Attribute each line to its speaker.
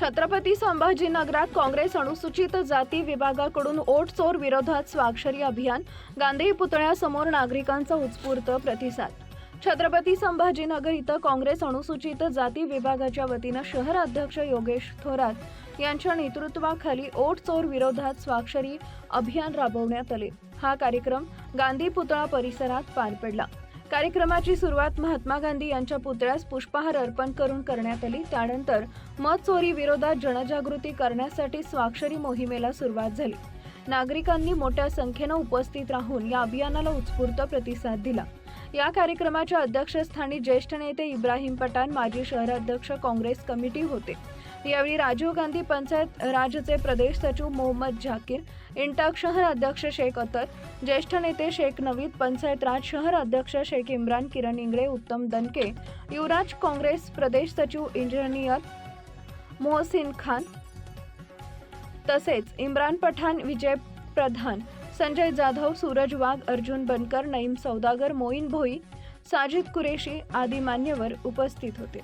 Speaker 1: छत्रपती संभाजीनगरात काँग्रेस अनुसूचित जाती विभागाकडून ओट चोर विरोधात स्वाक्षरी अभियान गांधी पुतळ्यासमोर नागरिकांचा उत्स्फूर्त प्रतिसाद. छत्रपती संभाजीनगर इथं काँग्रेस अनुसूचित जाती विभागाच्या वतीनं शहर अध्यक्ष योगेश थोरात यांच्या नेतृत्वाखाली ओट चोर विरोधात स्वाक्षरी अभियान राबवण्यात आले. हा कार्यक्रम गांधी पुतळा परिसरात पार पडला. कार्यक्रमाची सुरुवात महात्मा गांधी यांच्या पुतळ्यास पुष्पहार अर्पण करून करण्यात आली. त्यानंतर मत चोरी विरोधात जनजागृती करण्यासाठी स्वाक्षरी मोहिमेला सुरुवात झाली. नागरिकांनी मोठ्या संख्येनं उपस्थित राहून या अभियानाला उत्स्फूर्त प्रतिसाद दिला. या कार्यक्रमाच्या अध्यक्षस्थानी ज्येष्ठ नेते इब्राहिम पठाण माजी शहराध्यक्ष काँग्रेस कमिटी होते. यावेळी राजीव गांधी पंचायत राजचे प्रदेश सचिव मोहम्मद झाकीर इंटाक शहर अध्यक्ष शेख अतर ज्येष्ठ नेते शेख नवीद पंचायत राज शहर अध्यक्ष शेख इम्रान किरण इंगळे उत्तम दनके युवराज काँग्रेस प्रदेश सचिव इंजिनियर मोहसिन खान तसेच इम्रान पठाण विजय प्रधान संजय जाधव सूरज वाघ अर्जुन बनकर नईम सौदागर मोईन भोई साजिद कुरेशी आदी मान्यवर उपस्थित होते.